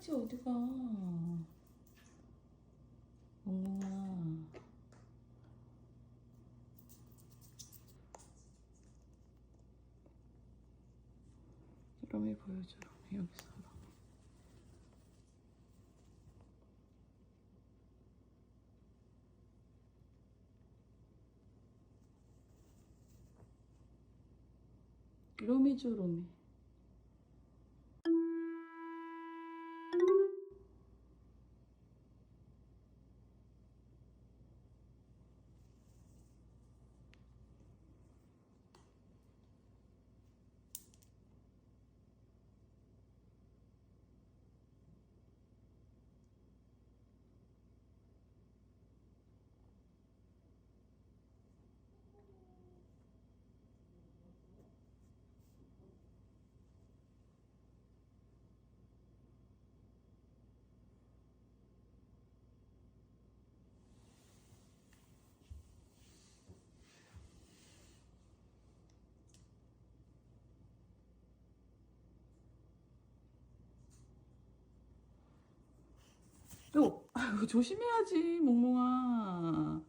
가야지 어디가? 멍멍아. 로미 보여줘 로미 여기서 로미 로미죠 로미 또 아이고 조심해야지 멍멍아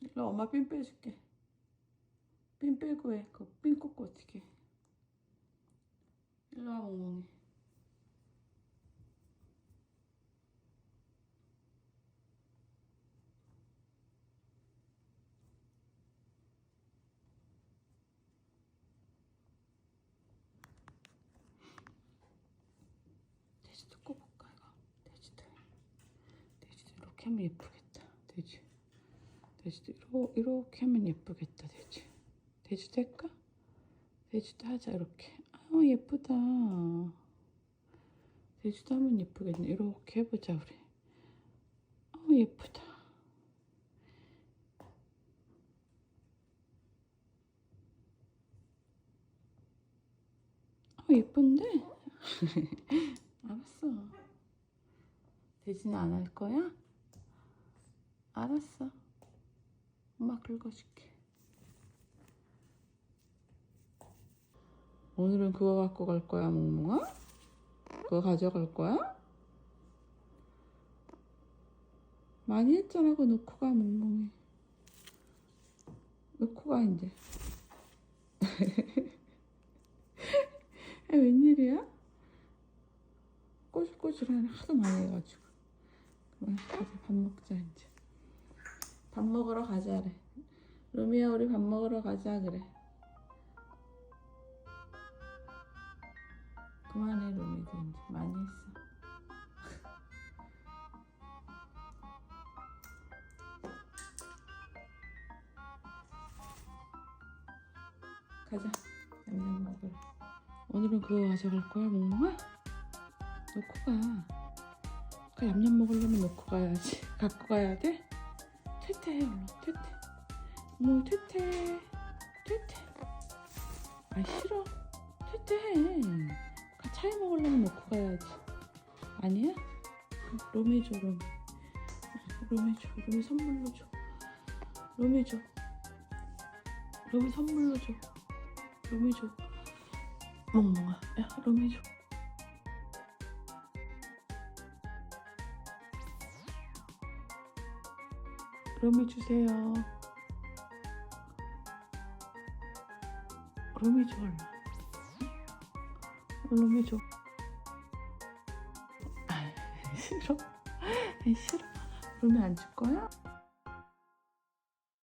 일로 엄마 핀 빼줄게. 핀 빼고 해. 그거 핀 꽂고 어떻게 일로 와 멍멍이. 돼지도 꼽을까 이거? 돼지도 돼지도 이렇게 하면 예쁘겠다. 돼지 돼지도 이러, 이렇게 하면 예쁘겠다 돼지. 돼지도 할까? 돼지도 하자 이렇게. 아 예쁘다. 돼지도 하면 예쁘겠네. 이렇게 해보자 우리. 아 예쁘다. 아 예쁜데? 알았어. 돼지는 안 할 거야? 알았어 엄마 긁어줄게. 오늘은 그거 갖고 갈 거야, 몽몽아? 그거 가져갈 거야? 많이 했잖아, 그거 놓고 가, 몽몽이. 놓고 가, 이제. 야, 웬일이야? 꼬질꼬질하네, 하도 많이 해가지고. 그만, 가자, 밥 먹자, 이제. 밥 먹으러 가자래. 루미야 우리 밥 먹으러 가자 그래. 그만해 루미도 이제 많이 했어. 가자. 냠냠 먹으러. 오늘은 그거 가져갈 거야 몽몽아? 놓고 가. 그 냠냠 먹으려면 놓고 가야지. 갖고 가야 돼? 퇴퇴해 얼른 퇴퇴. 어머 퇴퇴. 퇴퇴. 아 싫어. 퇴퇴해. 가 차에 먹으려면 놓고 가야지. 아니야? 로미 줘 로미. 로미 줘 로미 선물로 줘. 로미 줘. 로미 선물로 줘. 로미 줘. 멍멍아. 야 로미 줘 로미 주세요. 로미 줘, 얼른. 로미 줘. 아, 싫어? 아이, 싫어. 로미 안줄 거야?